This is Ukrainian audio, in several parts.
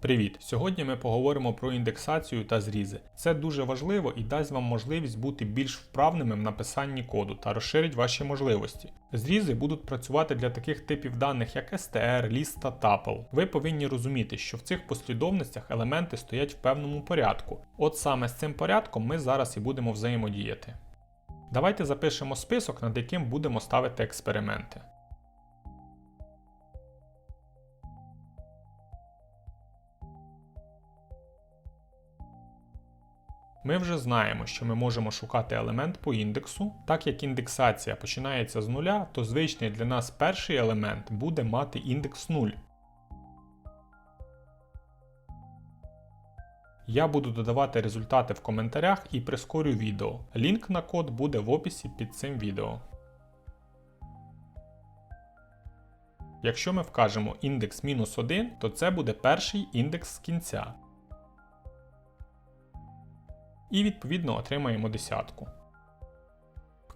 Привіт! Сьогодні ми поговоримо про індексацію та зрізи. Це дуже важливо і дасть вам можливість бути більш вправними в написанні коду та розширить ваші можливості. Зрізи будуть працювати для таких типів даних, як str, list та tuple. Ви повинні розуміти, що в цих послідовностях елементи стоять в певному порядку. От саме з цим порядком ми зараз і будемо взаємодіяти. Давайте запишемо список, над яким будемо ставити експерименти. Ми вже знаємо, що ми можемо шукати елемент по індексу. Так як індексація починається з нуля, то звичний для нас перший елемент буде мати індекс 0. Я буду додавати результати в коментарях і прискорю відео. Лінк на код буде в описі під цим відео. Якщо ми вкажемо індекс мінус 1, то це буде перший індекс з кінця і відповідно отримаємо десятку.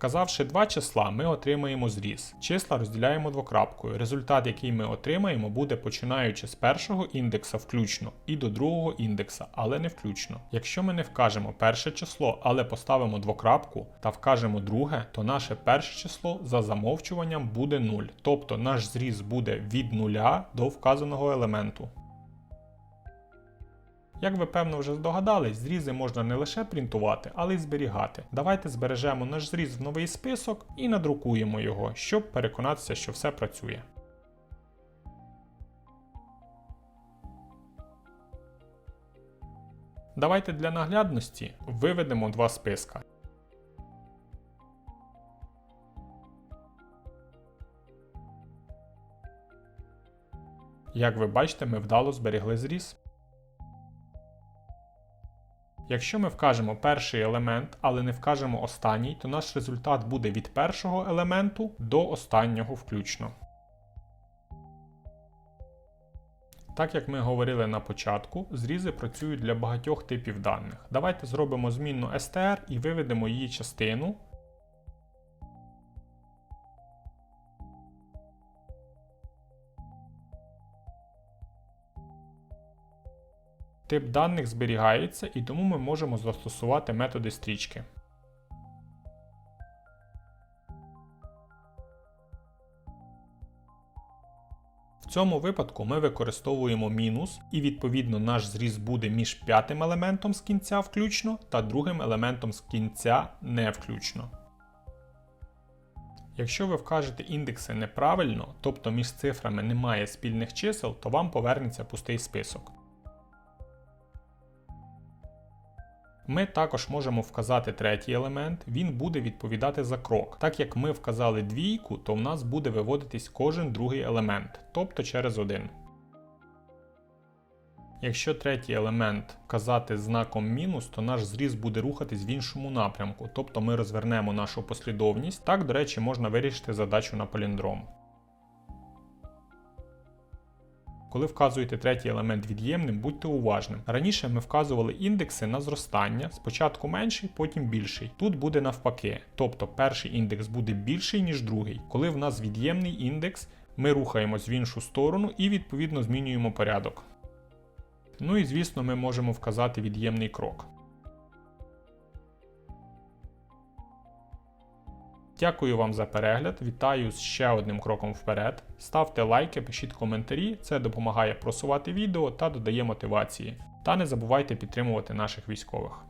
Вказавши два числа, ми отримаємо зріз. Числа розділяємо двокрапкою. Результат, який ми отримаємо, буде починаючи з першого індекса включно і до другого індекса, але не включно. Якщо ми не вкажемо перше число, але поставимо двокрапку та вкажемо друге, то наше перше число за замовчуванням буде 0. Тобто наш зріз буде від 0 до вказаного елементу. Як ви певно вже здогадались, зрізи можна не лише принтувати, але й зберігати. Давайте збережемо наш зріз в новий список і надрукуємо його, щоб переконатися, що все працює. Давайте для наглядності виведемо два списка. Як ви бачите, ми вдало зберегли зріз. Якщо ми вкажемо перший елемент, але не вкажемо останній, то наш результат буде від першого елементу до останнього включно. Так як ми говорили на початку, зрізи працюють для багатьох типів даних. Давайте зробимо змінну str і виведемо її частину Тип даних зберігається і тому ми можемо застосувати методи стрічки. В цьому випадку ми використовуємо мінус, і відповідно наш зріз буде між п'ятим елементом з кінця включно та другим елементом з кінця не включно. Якщо ви вкажете індекси неправильно, тобто між цифрами немає спільних чисел, то вам повернеться пустий список. Ми також можемо вказати третій елемент, він буде відповідати за крок. Так як ми вказали двійку, то в нас буде виводитись кожен другий елемент, тобто через один. Якщо третій елемент вказати знаком мінус, то наш зріз буде рухатись в іншому напрямку, тобто ми розвернемо нашу послідовність. Так, до речі, можна вирішити задачу на поліндром. Коли вказуєте третій елемент від'ємним, будьте уважним. Раніше ми вказували індекси на зростання, спочатку менший, потім більший. Тут буде навпаки, тобто перший індекс буде більший, ніж другий. Коли в нас від'ємний індекс, ми рухаємось в іншу сторону і відповідно змінюємо порядок. Ну і звісно, ми можемо вказати від'ємний крок. Дякую вам за перегляд, вітаю з ще одним кроком вперед. Ставте лайки, пишіть коментарі, це допомагає просувати відео та додає мотивації. Та не забувайте підтримувати наших військових.